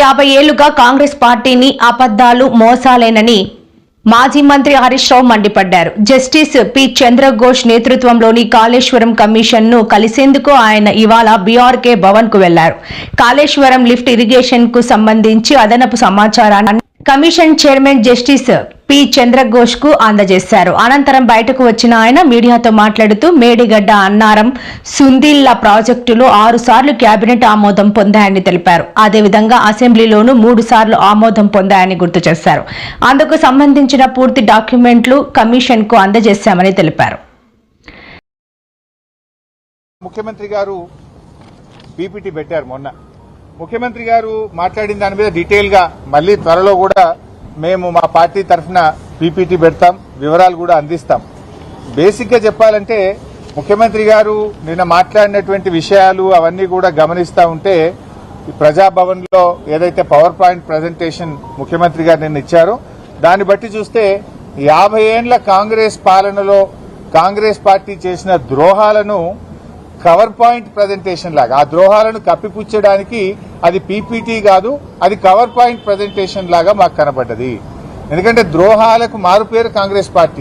యాభై ఏళ్ళుగా కాంగ్రెస్ పార్టీని అబద్దాలు మోసాలేనని మాజీ మంత్రి హరీష్ రావు మండిపడ్డారు. జస్టిస్ పి చంద్రఘోష్ నేతృత్వంలోని కాళేశ్వరం కమిషన్ను కలిసేందుకు ఆయన ఇవాళ బీఆర్కే భవన్కు వెళ్ళారు. కాళేశ్వరం లిఫ్ట్ ఇరిగేషన్కు సంబంధించి అదనపు సమాచారాన్ని కమిషన్ చైర్మన్ జస్టిస్ పి చంద్రఘోష్కు అందజేశారు. అనంతరం బయటకు వచ్చిన ఆయన మీడియాతో మాట్లాడుతూ మేడిగడ్డ అన్నారం సుందిల్ల ప్రాజెక్టులు ఆరు సార్లు కేబినెట్ ఆమోదం పొందాయని తెలిపారు. అదేవిధంగా అసెంబ్లీలోనూ మూడు సార్లు ఆమోదం పొందాయని గుర్తు చేశారు. అందుకు సంబంధించిన పూర్తి డాక్యుమెంట్లు కమిషన్కు అందజేశామని తెలిపారు. ముఖ్యమంత్రి గారు పీపీటీ పెట్టారు మొన్న. ముఖ్యమంత్రి గారు మాట్లాడిన దాని మీద డీటెయిల్గా మళ్ళీ త్వరలో కూడా మేము మా పార్టీ తరఫున పీపీటీ పెడతాం వివరాలు కూడా అందిస్తాం. బేసిక్గా చెప్పాలంటే ముఖ్యమంత్రి గారు నిన్న మాట్లాడినటువంటి విషయాలు అవన్నీ కూడా గమనిస్తా ఉంటే ప్రజాభవన్లో ప్రజాభవన్లో ఏదైతే పవర్ పాయింట్ ప్రజెంటేషన్ ముఖ్యమంత్రి గారు నిన్న ఇచ్చారో దాన్ని బట్టి చూస్తే యాభై ఏండ్ల కాంగ్రెస్ పాలనలో కాంగ్రెస్ పార్టీ చేసిన ద్రోహాలను కవర్ పాయింట్ ప్రజెంటేషన్ లాగా ఆ ద్రోహాలను కప్పిపుచ్చడానికి అది పీపీటీ కాదు అది కవర్ పాయింట్ ప్రజెంటేషన్ లాగా మాకు కనబడ్డది. ఎందుకంటే ద్రోహాలకు మారుపేరు కాంగ్రెస్ పార్టీ.